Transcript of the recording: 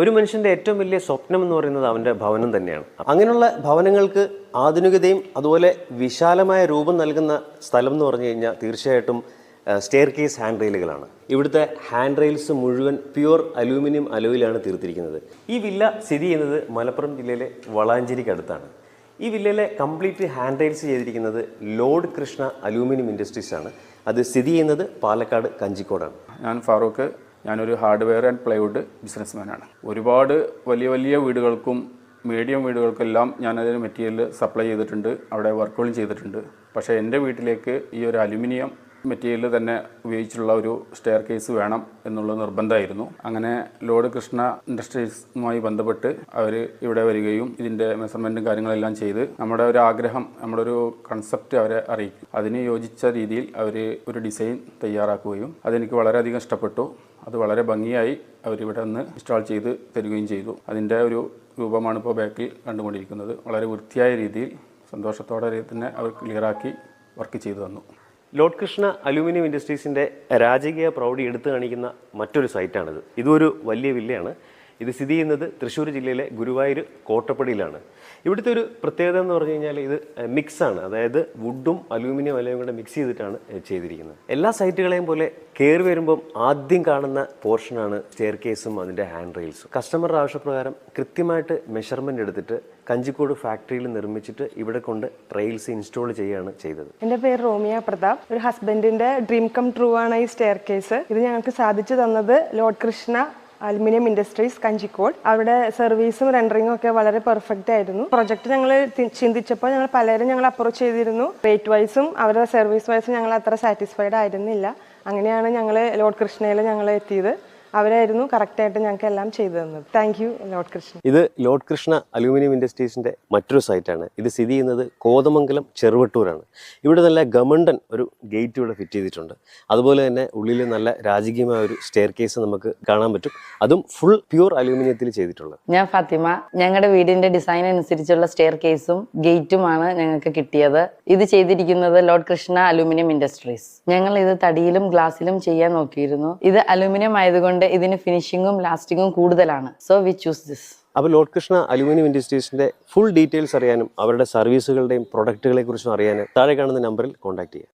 ഒരു മനുഷ്യന്റെ ഏറ്റവും വലിയ സ്വപ്നം എന്ന് പറയുന്നത് അവന്റെ ഭവനം തന്നെയാണ്. അങ്ങനെയുള്ള ഭവനങ്ങൾക്ക് ആധുനികതയും അതുപോലെ വിശാലമായ രൂപം നൽകുന്ന സ്ഥലം എന്ന് പറഞ്ഞു കഴിഞ്ഞാൽ തീർച്ചയായിട്ടും സ്റ്റെയർ കേസ് ഹാൻഡ് റെയിലുകളാണ് ഇവിടുത്തെ ഹാൻഡ് റെയിൽസ് മുഴുവൻ പ്യുവർ അലൂമിനിയം അലോയിലാണ് തീർത്തിരിക്കുന്നത്. ഈ വില്ല സ്ഥിതി ചെയ്യുന്നത് മലപ്പുറം ജില്ലയിലെ വളാഞ്ചേരിക്ക് അടുത്താണ്. ഈ വില്ലയിലെ കംപ്ലീറ്റ് ഹാൻഡ് റെയിൽസ് ചെയ്തിരിക്കുന്നത് ലോഡ് കൃഷ്ണ അലൂമിനിയം ഇൻഡസ്ട്രീസാണ് അത് സ്ഥിതി ചെയ്യുന്നത് പാലക്കാട് കഞ്ചിക്കോടാണ്. ഞാൻ ഫാറൂഖ് ഞാനൊരു ഹാർഡ്വെയർ ആൻഡ് പ്ലൈവുഡ് ബിസിനസ്മാനാണ്. ഒരുപാട് വലിയ വലിയ വീടുകൾക്കും മീഡിയം വീടുകൾക്കെല്ലാം ഞാനതിന് മെറ്റീരിയൽ സപ്ലൈ ചെയ്തിട്ടുണ്ട് അവിടെ വർക്കുകളും ചെയ്തിട്ടുണ്ട്. പക്ഷേ എന്റെ വീട്ടിലേക്ക് ഈ ഒരു അലുമിനിയം മെറ്റീരിയൽ തന്നെ ഉപയോഗിച്ചുള്ള ഒരു സ്റ്റെയർ കേസ് വേണം എന്നുള്ള നിർബന്ധമായിരുന്നു. അങ്ങനെ ലോഡ് കൃഷ്ണ ഇൻഡസ്ട്രീസുമായി ബന്ധപ്പെട്ട് അവർ ഇവിടെ വരികയും ഇതിന്റെ മെഷർമെന്റും കാര്യങ്ങളെല്ലാം ചെയ്ത് നമ്മുടെ ഒരു ആഗ്രഹം നമ്മുടെ ഒരു കൺസെപ്റ്റ് അവരെ അറിയിക്കും. അതിന് യോജിച്ച രീതിയിൽ അവർ ഒരു ഡിസൈൻ തയ്യാറാക്കുകയും അതെനിക്ക് വളരെയധികം ഇഷ്ടപ്പെട്ടു. അത് വളരെ ഭംഗിയായി അവരിവിടെ നിന്ന് ഇൻസ്റ്റാൾ ചെയ്ത് തരികയും ചെയ്തു. അതിന്റെ ഒരു രൂപമാണ് ഇപ്പോൾ ബാക്കിൽ കണ്ടുകൊണ്ടിരിക്കുന്നത്. വളരെ വൃത്തിയായ രീതിയിൽ സന്തോഷത്തോടെ തന്നെ അവർ ക്ലിയറാക്കി വർക്ക് ചെയ്തു തന്നു. ലോഡ് കൃഷ്ണ അലൂമിനിയം ഇൻഡസ്ട്രീസിന്റെ രാജകീയ പ്രൗഢി എടുത്തു കാണിക്കുന്ന മറ്റൊരു സൈറ്റാണിത്. ഇതൊരു വലിയ വില്ലയാണ്. ഇത് സ്ഥിതി ചെയ്യുന്നത് തൃശ്ശൂർ ജില്ലയിലെ ഗുരുവായൂർ കോട്ടപ്പടിയിലാണ്. ഇവിടുത്തെ ഒരു പ്രത്യേകത എന്ന് പറഞ്ഞു കഴിഞ്ഞാൽ ഇത് മിക്സ് ആണ്. അതായത് വുഡും അലൂമിനിയം അലയും കൂടെ മിക്സ് ചെയ്തിട്ടാണ് ചെയ്തിരിക്കുന്നത്. എല്ലാ സൈറ്റുകളെയും പോലെ കയറി വരുമ്പം ആദ്യം കാണുന്ന പോർഷനാണ് സ്റ്റെയർ കേസും അതിന്റെ ഹാൻഡ് റെയിൽസും കസ്റ്റമറുടെ ആവശ്യപ്രകാരം കൃത്യമായിട്ട് മെഷർമെന്റ് എടുത്തിട്ട് കഞ്ചിക്കോട് ഫാക്ടറിയിൽ നിർമ്മിച്ചിട്ട് ഇവിടെ കൊണ്ട് റെയിൽസ് ഇൻസ്റ്റാൾ ചെയ്യുകയാണ് ചെയ്തത്. എന്റെ പേര് റോമിയ പ്രതാപ്. ഒരു ഹസ്ബൻഡിന്റെ ഡ്രീം കം ട്രൂ ആണ് ഈ സ്റ്റെയർ കേസ് ഇത് ഞങ്ങൾക്ക് സാധിച്ചു തന്നത് lord Krishna aluminium industries Kanjikode. അവിടെ സർവീസും റെൻഡറിങ്ങും ഒക്കെ വളരെ പെർഫെക്റ്റ് ആയിരുന്നു. പ്രൊജക്ട് ഞങ്ങൾ ചിന്തിച്ചപ്പോൾ ഞങ്ങൾ പലരും ഞങ്ങൾ അപ്രോച്ച് ചെയ്തിരുന്നു. റേറ്റ് വൈസും അവരുടെ സർവീസ് വൈസും ഞങ്ങൾ അത്ര സാറ്റിസ്ഫൈഡ് ആയിരുന്നില്ല. അങ്ങനെയാണ് ഞങ്ങൾ ലോഡ് കൃഷ്ണയിൽ ഞങ്ങൾ എത്തിയത്. അവരായിരുന്നു കറക്റ്റായിട്ട് ഞങ്ങൾക്ക് എല്ലാം ചെയ്തു തന്നത്. താങ്ക് യു ലോഡ് കൃഷ്ണ ഇത് ലോഡ് കൃഷ്ണ അലൂമിനിയം ഇൻഡസ്ട്രീസിന്റെ മറ്റൊരു സൈറ്റാണ് ഇത് സ്ഥിതി ചെയ്യുന്നത് കോതമംഗലം ചെറുവട്ടൂരാണ്. ഇവിടെ നല്ല ഗമണ്ടൻ ഒരു ഗേറ്റ് ഇവിടെ ഫിറ്റ് ചെയ്തിട്ടുണ്ട്. അതുപോലെ തന്നെ ഉള്ളിൽ നല്ല രാജകീയമായ ഒരു സ്റ്റെയർ കേസ് നമുക്ക് കാണാൻ പറ്റും. അതും ഫുൾ പ്യൂർ അലൂമിനിയത്തിൽ ചെയ്തിട്ടുള്ളത്. ഞാൻ ഫാത്തിമ ഞങ്ങളുടെ വീടിന്റെ ഡിസൈൻ അനുസരിച്ചുള്ള സ്റ്റെയർ കേസും ഗേറ്റുമാണ് ഞങ്ങൾക്ക് കിട്ടിയത്. ഇത് ചെയ്തിരിക്കുന്നത് ലോർഡ് കൃഷ്ണ അലൂമിനിയം ഇൻഡസ്ട്രീസ് ഞങ്ങൾ ഇത് തടിയിലും ഗ്ലാസ്സിലും ചെയ്യാൻ നോക്കിയിരുന്നു. ഇത് അലൂമിനിയം ആയതുകൊണ്ട് ഇതിന് ഫിനിഷിങ്ങും ലാസ്റ്റിങ്ങും കൂടുതലാണ്. സോ വി ചൂസ് ദിസ് അപ്പോൾ ലോഡ് കൃഷ്ണ അലുമിനിയം ഇൻഡസ്ട്രീസിന്റെ ഫുൾ ഡീറ്റെയിൽസ് അറിയാനും അവരുടെ സർവീസുകളുടെയും പ്രൊഡക്റ്റുകളെ കുറിച്ചും അറിയാനും താഴെ കാണുന്ന നമ്പറിൽ കോൺടാക്ട് ചെയ്യുക